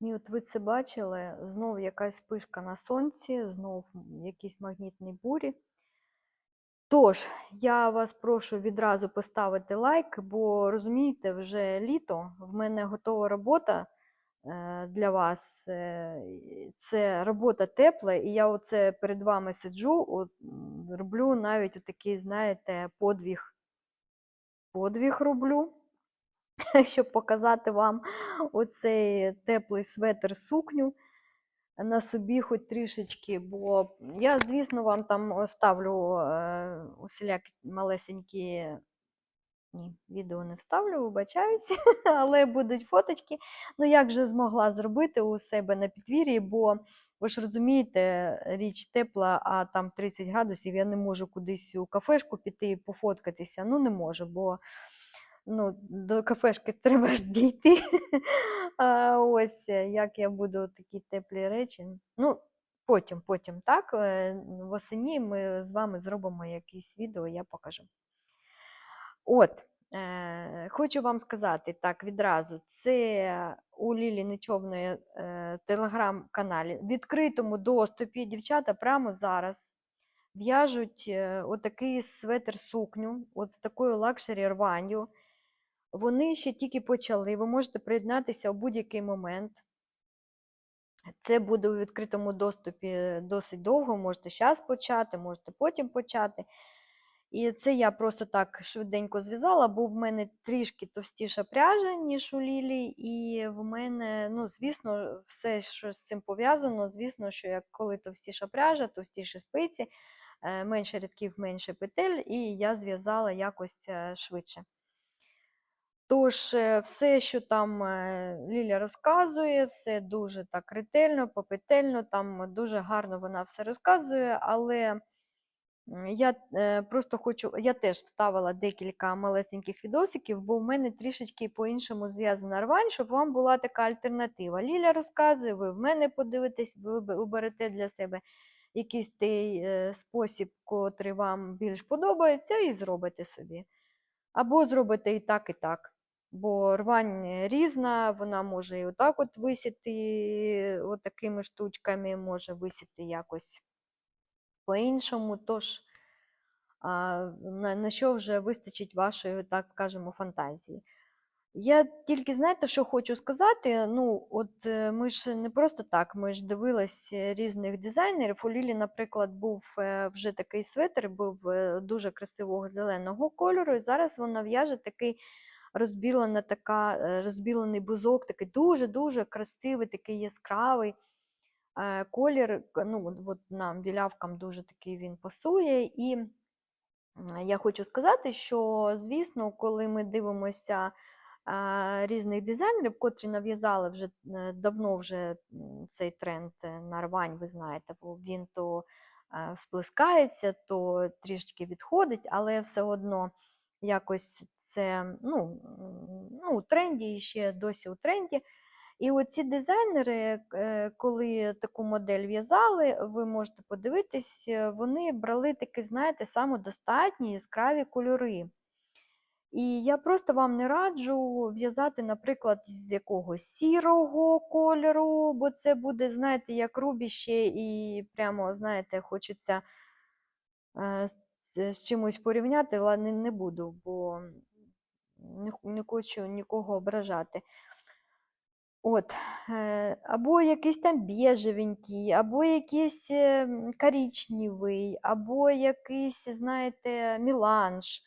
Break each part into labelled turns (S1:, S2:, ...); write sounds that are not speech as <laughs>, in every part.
S1: І от ви це бачили, знов якась спишка на сонці, знов якісь магнітні бурі. Тож, я вас прошу відразу поставити лайк, бо розумієте, вже літо, в мене готова робота е, для вас. е, Це робота тепла, і я оце перед вами сиджу, от, роблю навіть отакий, знаєте, подвіг. Подвіг роблю, <laughs> щоб показати вам оцей теплий светр сукню на собі хоч трішечки, бо я, звісно, вам там ставлю е, малесенькі. Ні, відео не вставлю, вибачаюся, <laughs> але будуть фоточки. Ну, як же змогла зробити у себе на підвір'ї, бо ви ж розумієте, річ тепла, а там 30 градусів, я не можу кудись у кафешку піти і пофоткатися. Ну, не можу, бо ну, до кафешки <laughs> треба ж дійти. А, ось е, як я буду такі теплі речі. Ну, потім, потім, так, е, восені ми з вами зробимо якісь відео, я покажу. От, е, хочу вам сказати так відразу: це у Лілі Нечовної телеграм-каналі в відкритому доступі дівчата прямо зараз в'яжуть отакий светр сукню, от з такою лакшері рванню. Вони ще тільки почали, ви можете приєднатися у будь-який момент. Це буде у відкритому доступі досить довго, можете зараз почати, можете потім почати. І це я просто так швиденько зв'язала, бо в мене трішки товстіша пряжа, ніж у Лілі, і в мене, ну, звісно, все, що з цим пов'язано, звісно, що як коли товстіша пряжа, товстіші спиці, е, менше рядків, менше петель, і я зв'язала якось е, швидше. Тож, е, все, що там е, Ліля розказує, все дуже так ретельно, попетельно, там дуже гарно вона все розказує, але я е, просто хочу, я теж вставила декілька малесеньких відосиків, бо в мене трішечки по-іншому зв'язана рвань, щоб вам була така альтернатива. Ліля розказує, ви в мене подивитесь, ви оберете для себе якийсь той спосіб, котрий вам більш подобається, і зробите собі. Або зробите і так, і так. Бо рвань різна, вона може і отак от висіти, такими штучками, може висіти якось по-іншому. Тож, на, на що вже вистачить вашої, так скажемо, фантазії. Я тільки знаєте, що хочу сказати. Ну, от е, ми ж не просто так, ми ж дивились е, різних дизайнерів. У Лілі, наприклад, був е, вже такий светр, був е, дуже красивого зеленого кольору, і зараз вона в'яже такий розбілена така, е, розбілений бузок, такий дуже-дуже красивий, такий яскравий е, колір. Ну, от, нам, білявкам, дуже такий він пасує. І я хочу сказати, що, звісно, коли ми дивимося різних дизайнерів, котрі нав'язали вже е, давно вже цей тренд е, на рвань, ви знаєте, бо він то е, сплескається, то трішки відходить, але все одно якось це ну, ну, у тренді і ще досі у тренді. І оці дизайнери, е, коли таку модель в'язали, ви можете подивитись, е, вони брали такі, знаєте, самодостатні яскраві кольори. І я просто вам не раджу в'язати, наприклад, з якогось сірого кольору, бо це буде, знаєте, як рубіще, і прямо, знаєте, хочеться е, з, з чимось порівняти, але не, буду, бо не, не хочу нікого ображати. От, е, або якийсь там біжевенький, або якийсь е, м, коричневий, або якийсь, знаєте, міланж,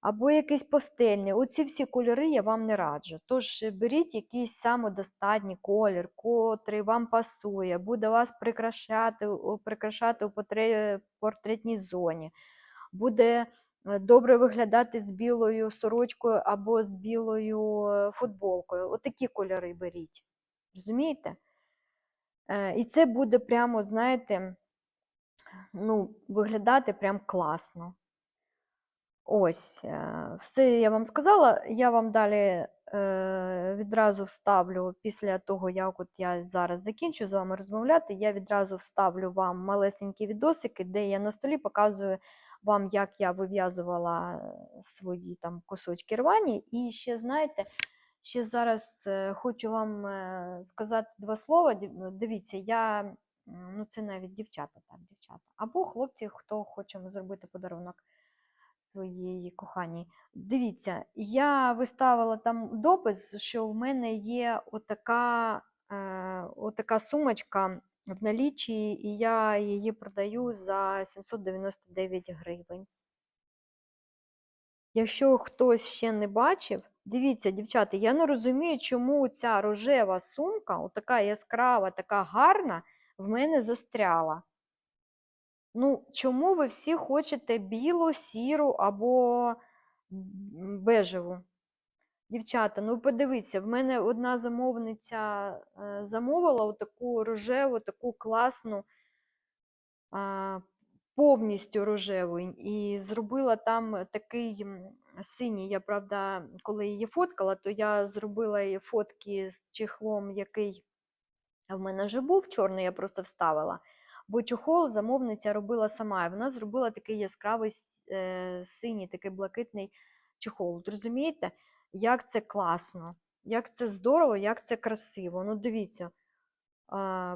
S1: або якийсь пастельний. Оці всі кольори я вам не раджу. Тож е, беріть якийсь самодостатній колір, котрий вам пасує, буде вас прикрашати, прикрашати у портретній зоні, буде е, добре виглядати з білою сорочкою або з білою е, футболкою. Отакі кольори беріть. Розумієте? Е, І це буде прямо, знаєте, ну, виглядати прям класно. Ось, все я вам сказала. Я вам далі відразу вставлю після того, як от я зараз закінчу з вами розмовляти, я відразу вставлю вам малесенькі відосики, де я на столі показую вам, як я вив'язувала е, свої там кусочки рвані. І ще, знаєте, ще зараз е, хочу вам е, сказати два слова. Ну, Дивіться, я, ну це навіть дівчата, так, дівчата. Або хлопці, хто хоче зробити подарунок своїй коханій. Дивіться, я виставила там допис, що в мене є отака, е, отака сумочка в налічі, і я її продаю за 799 гривень. Якщо хтось ще не бачив, дивіться, дівчата, я не розумію, чому ця рожева сумка, отака яскрава, така гарна, в мене застряла. Ну, чому ви всі хочете білу, сіру або бежеву? Дівчата, ну подивіться, в мене одна замовниця е, замовила таку рожеву, таку класну, повністю рожеву, і зробила там такий синій. Я, правда, коли її фоткала, то я зробила її фотки з чехлом, який в мене вже був чорний, я просто вставила. Бо чохол замовниця робила сама, і вона зробила такий яскравий е, синій, такий блакитний чохол. Розумієте, як це класно, як це здорово, як це красиво. Ну, дивіться,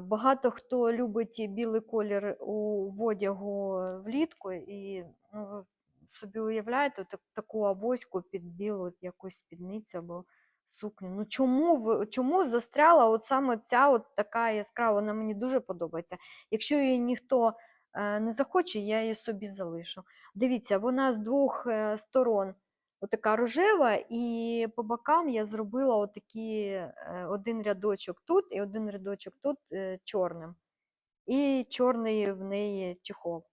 S1: багато хто любить білий колір у одягу влітку, і ну, ви собі уявляєте так, таку авоську під білу якусь спідницю або сукню. Ну чому чому застряла от саме ця от така яскрава? Вона мені дуже подобається. Якщо її ніхто е, не захоче, я її собі залишу. Дивіться, вона з двох е, сторон отака рожева, і по бокам я зробила отакі е, один рядочок тут і один рядочок тут е, чорним. І чорний в неї чехол.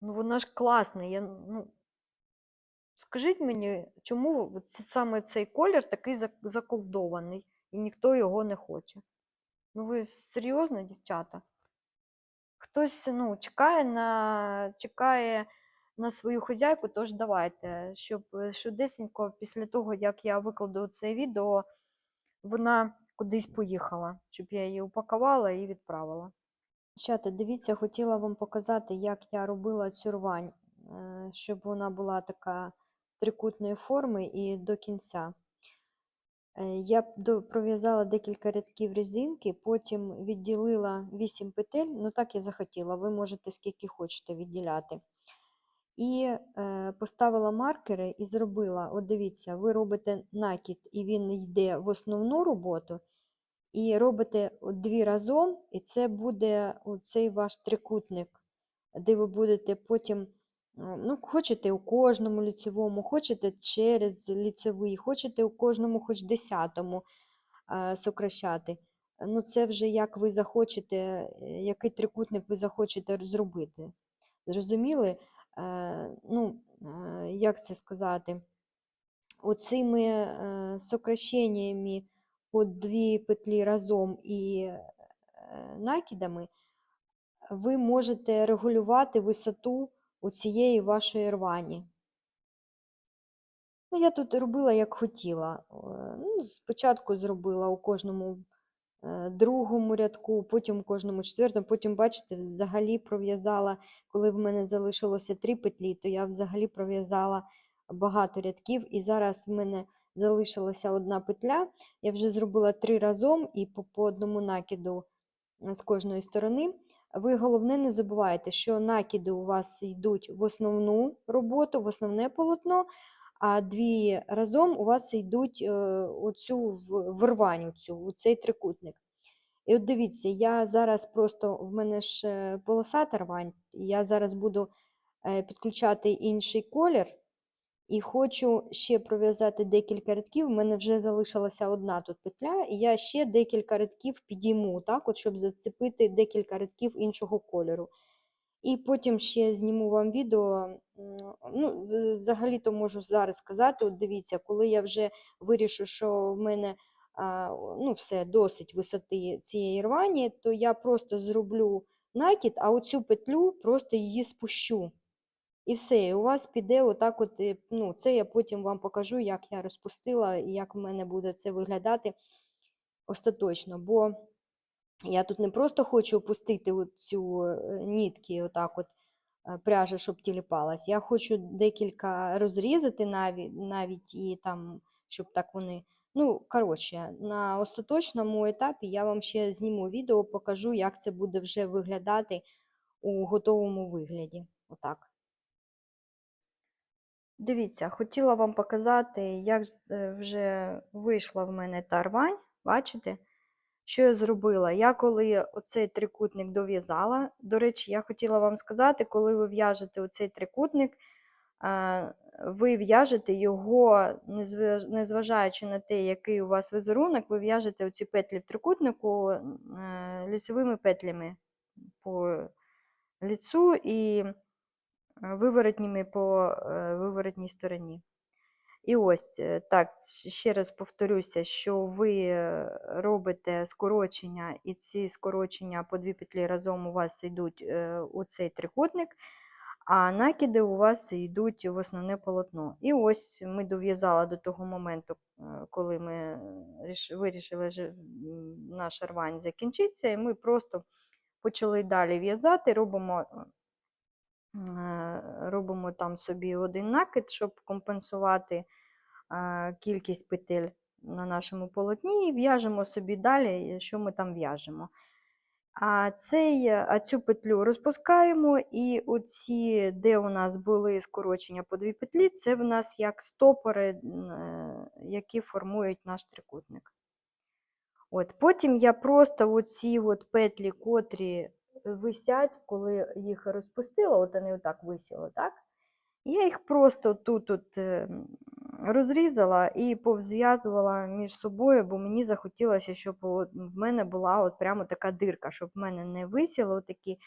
S1: Ну, вона ж класна. Я, ну, скажіть мені, чому саме цей колір такий заколдований, і ніхто його не хоче? Ну, ви серйозно, дівчата? Хтось ну, чекає на, чекає на свою хазяйку, тож давайте, щоб е, швидесенько після того, як я викладу це відео, вона кудись поїхала, щоб я її упакувала і відправила. Дівчата, дивіться, хотіла вам показати, як я робила цю рвань, е, щоб вона була така трикутної форми і до кінця. Е, Я пров'язала декілька рядків резинки, потім відділила 8 петель, ну так я захотіла, ви можете скільки хочете відділяти. І е, поставила маркери і зробила, от дивіться, ви робите накид, і він йде в основну роботу, і робите дві разом, і це буде цей ваш трикутник, де ви будете потім, ну, хочете у кожному ліцевому, хочете через ліцевий, хочете у кожному хоч десятому е, сокращати. Ну, це вже як ви захочете, е, який трикутник ви захочете зробити. Зрозуміли? Е, ну, е, як це сказати? Оцими е, сокращеннями по дві петлі разом і накидами ви можете регулювати висоту у цієї вашої рвані. Ну, я тут робила як хотіла. Ну, спочатку зробила у кожному другому рядку, потім кожному четвертому, потім, бачите, взагалі пров'язала, коли в мене залишилося три петлі, то я взагалі пров'язала багато рядків, і зараз в мене залишилася одна петля. Я вже зробила три разом і по, по одному накиду е, з кожної сторони. Ви головне не забувайте, що накиди у вас йдуть в основну роботу, в основне полотно, а дві разом у вас йдуть е, оцю в, в рвань, оцю, у цей трикутник. І от дивіться, я зараз просто в мене ж полосата рвань, я зараз буду е, підключати інший колір. І хочу ще пров'язати декілька рядків. У мене вже залишилася одна тут петля, і я ще декілька рядків підійму, так, от, щоб зацепити декілька рядків іншого кольору. І потім ще зніму вам відео. Ну, взагалі-то можу зараз сказати: от дивіться, коли я вже вирішу, що в мене ну, все досить висоти цієї рвані, то я просто зроблю накид, а оцю петлю просто її спущу. І все, і у вас піде отак, от, е, ну, це я потім вам покажу, як я розпустила і як в мене буде це виглядати остаточно. Бо я тут не просто хочу опустити цю нітки, отак от е, пряжа, щоб тіліпалась. Я хочу декілька розрізати навіть, навіть і там
S2: щоб так вони. Ну, коротше, на остаточному етапі я вам ще зніму відео, покажу, як це буде вже виглядати у готовому вигляді. Отак.
S1: Дивіться, хотіла вам показати, як е, вже вийшла в мене та рвань. Бачите, що я зробила? Я коли оцей трикутник дов'язала, до речі, я хотіла вам сказати, коли ви в'яжете оцей трикутник, е, ви в'яжете його, незважаючи на те, який у вас візерунок, ви в'яжете оці петлі в трикутнику е, лісовими петлями по ліцу і е, виворотніми по виворотній стороні. І ось е, так, ще раз повторюся, що ви е, робите скорочення, і ці скорочення по дві петлі разом у вас йдуть е, у цей трикутник, а накиди у вас йдуть в основне полотно. І ось ми дов'язали до того моменту, коли ми вирішили, що м, наша рвань закінчиться, і ми просто почали далі в'язати, робимо робимо там собі один накид, щоб компенсувати кількість петель на нашому полотні, і в'яжемо собі далі, що ми там в'яжемо. А, цей, а цю петлю розпускаємо, і оці, де у нас були скорочення по дві петлі, це в нас як стопори, е, які формують наш трикутник. От, потім я просто оці от петлі, котрі висять, коли їх розпустила, от вони отак висіли, так? Я їх просто тут от, е, м, розрізала і повзв'язувала між собою, бо мені захотілося, щоб в мене була от прямо така дирка, щоб в мене не висіли отакі,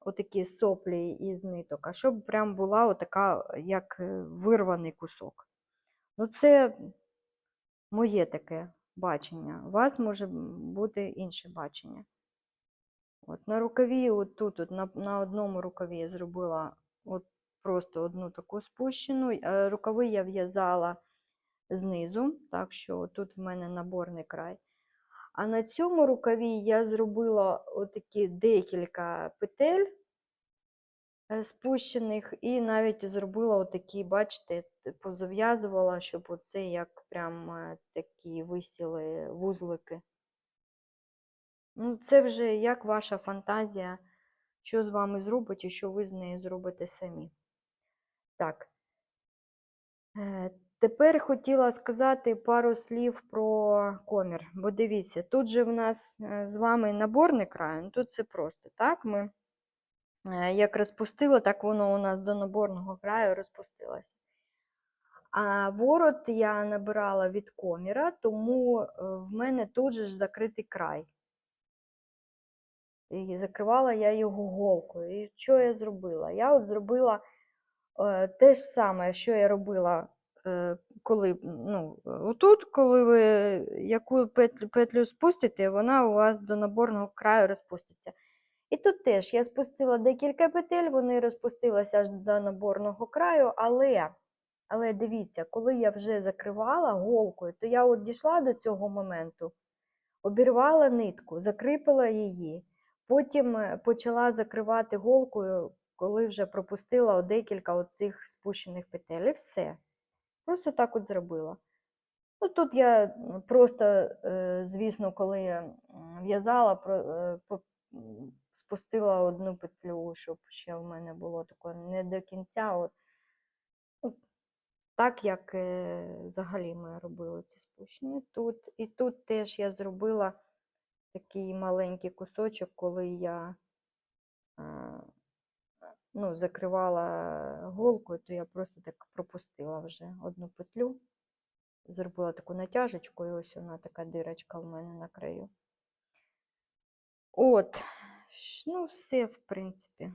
S1: отакі соплі із ниток, а щоб прям була отака, як е, вирваний кусок. Ну, це моє таке бачення. У вас може бути інше бачення. От на рукаві, от тут, от на, на одному рукаві я зробила от просто одну таку спущену. Е, Рукави я в'язала знизу, так що тут в мене наборний край. А на цьому рукаві я зробила отакі декілька петель е, спущених, і навіть зробила отакі, бачите, типу зав'язувала, щоб оце як прям е, такі висіли вузлики. Ну, це вже як ваша фантазія, що з вами зробить і що ви з нею зробите самі. Так. Е, Тепер хотіла сказати пару слів про комір. Бо дивіться, тут же в нас е, з вами наборний край, тут це просто. Так, ми е, як розпустили, так воно у нас до наборного краю розпустилось. А ворот я набирала від коміра, тому в мене тут же ж закритий край. І закривала я його голкою. І що я зробила? Я от зробила те ж саме, що я робила, е, коли ну, отут, коли ви яку петлю, петлю спустите, вона у вас до наборного краю розпуститься. І тут теж я спустила декілька петель, вони розпустилися аж до наборного краю, але, але дивіться, коли я вже закривала голкою, то я от дійшла до цього моменту, обірвала нитку, закріпила її. Потім е, почала закривати голкою, коли вже пропустила декілька оцих спущених петель. І все. Просто так от зробила. Ну, тут я просто, е, звісно, коли я в'язала, е, спустила одну петлю, щоб ще в мене було таке не до кінця. От. Ну, Так як е, взагалі ми робили ці спущення тут. І тут теж я зробила такий маленький кусочок, коли я ну, закривала голкою, то я просто так пропустила вже одну петлю, зробила таку натяжечку, і ось вона така дирочка в мене на краю. От, ну, все, в принципі.